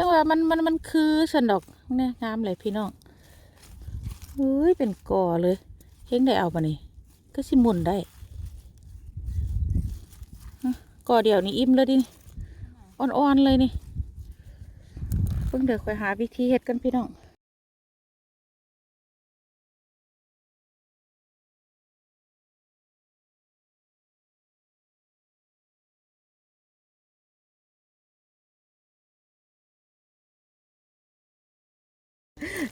จังว่ามันมันมันคือสันดอกเนี่ยงามเลยพี่น้องเฮ้ยเป็นก่อเลยเฮงได้เอาปะนี่ก็สิหมุนได้ก่อเดียวนี่อิ่มเลยดิอ่อนๆเลยนี่เพิ่งเดี๋ยวคอยหาวิธีเฮ็ดกันพี่น้อง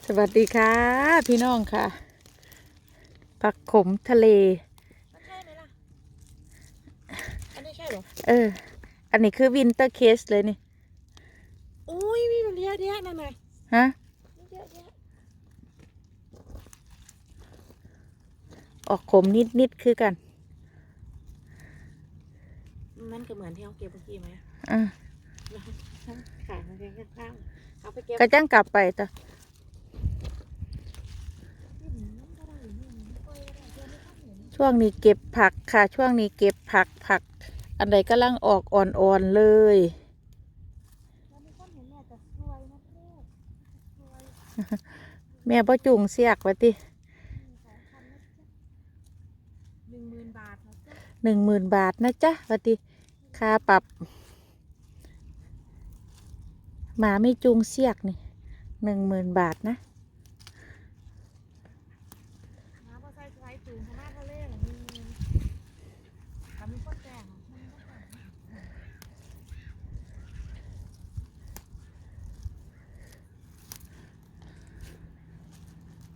สวัสดีค่ะ พี่น้องค่ะ ผักขมทะเลมันใช่ไหมล่ะ อันนี้ใช่เหรอ เออ อันนี้คือวินเตอร์เคสเลยนี่ อุ้ยมีมันเยอะแยะนั่นไงฮะมีเยอะแยะออกขมนิดนิดๆคือกัน มันก็เหมือนที่เขาเก็บเมื่อกี้ไหมอะ ขามันเป็นข้างๆเอาไปเก็บกระจ้างกลับไปต่อ ช่วงนี้เก็บผักค่ะ ช่วงนี้เก็บผักผัก อันใดกำลังออกอ่อนๆเลยแม่พ่อจุงเสียกไว้ติหนึ่งหมื่นบาทนะจ๊ะหนึ่งหมื่นบาทนะจ๊ะไว้ติค่าปรับ หมาไม่จุงเสียกนี่หนึ่งหมื่นบาทนะ น้ำพอใส่ใส่ถุงขนาดทะเลเหรอมีเงินทำมีคนแจ้งเหรอมันไม่ต้อง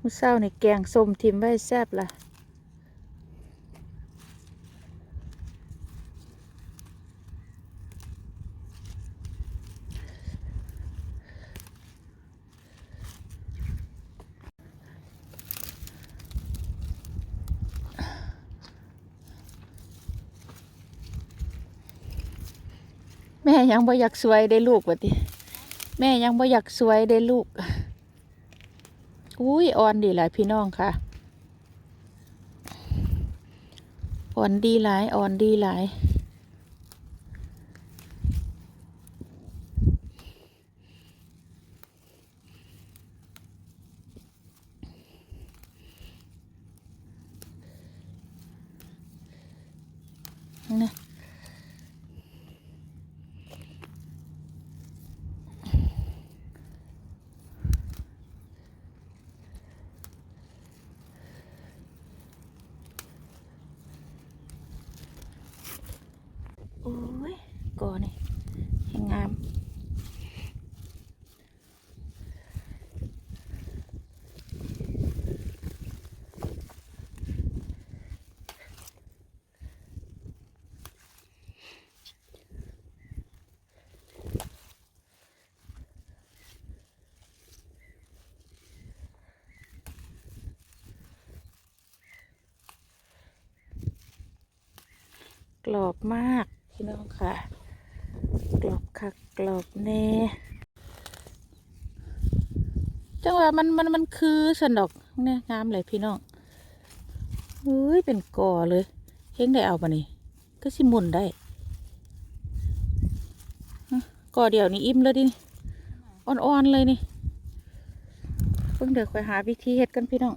มื้อเช้านี่แกงส้มทิมไว้แซ่บละแม่ยังบ่อยากสวยได้ลูกวะติแม่ยังบ่อยากสวยได้ลูก อุ้ยอ่อนดีหลายพี่น้องค่ะอ่อนดีหลายอ่อนดีหลาย นะ โอ้ยก่อนี่ให้งาม กรอบมาก พี่น้องค่ะ กรอบคักกรอบแน่ จังหว่ามันมันมันคือสันดอกเนี่ยงามเลยพี่น้องเฮ้ยเป็นก่อเลยเฮงได้เอาปะนี่ก็สิมุนได้ก่อเดี๋ยวนี่อิ่มเลยดิอ่อนๆเลยนี่เพิ่งเดี๋ยวคอยหาวิธีเฮ็ดกันพี่น้อง